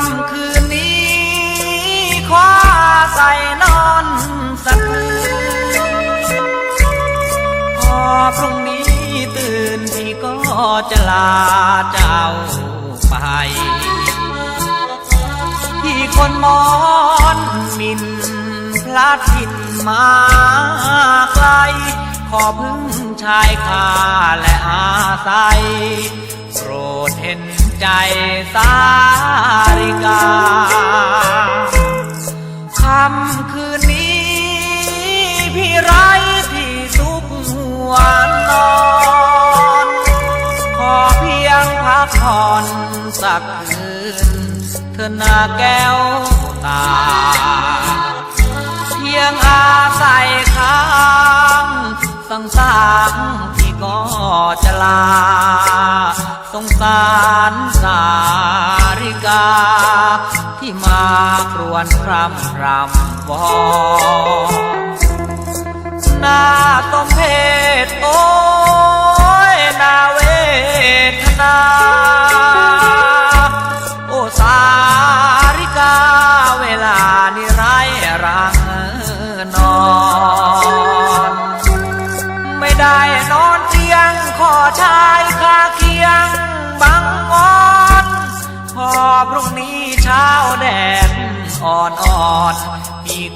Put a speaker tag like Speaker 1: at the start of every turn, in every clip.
Speaker 1: ำคืนนี้คว้าใส่นอนสักคืนพอพรุ่งนี้ตื่นพี่ก็จะลาเจ้าไปที่คนมอนมินพลาดถิ่นมาไกล อพึ่งชายคาและอาศัยโปรดเห็นใจสาริกาค่ำคืนนี้พี่ไรที่สุขหัวนอนขอเพียงพักผ่อนสักคืนเธอหน้าแก้วตา เพียงอาศัยคาา ที่มาครวนครำรำวอน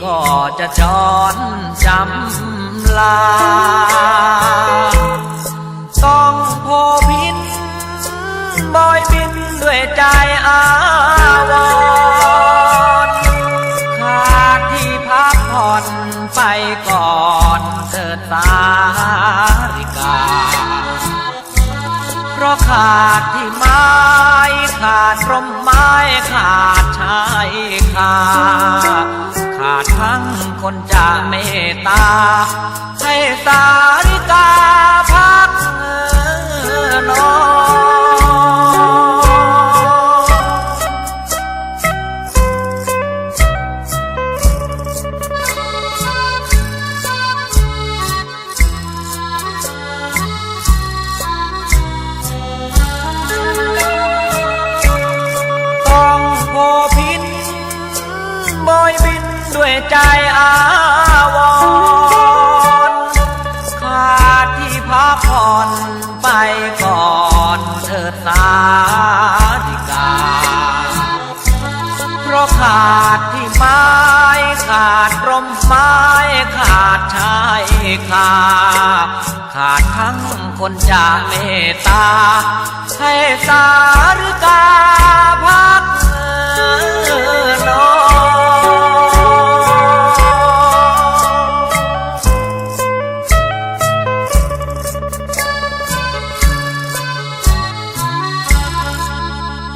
Speaker 1: ก็จะจอนจำลา ต้องโพพินบอยบินด้วยใจอาวรขาดที่พักผ่อนไปก่อนเกิดสาริกา เพราะขาดที่ไม้ขาดร่มไม้ขาดชายคาขา ตา ให้สา ด้วยใจอาวรณ์ขาดที่พักผ่อนไปก่อนเถิดสาริกา เพราะขาดที่ไม้ขาดร่มไม้ขาดชายคาขาดทั้งคนจะเมตตา ให้สาริกาพัก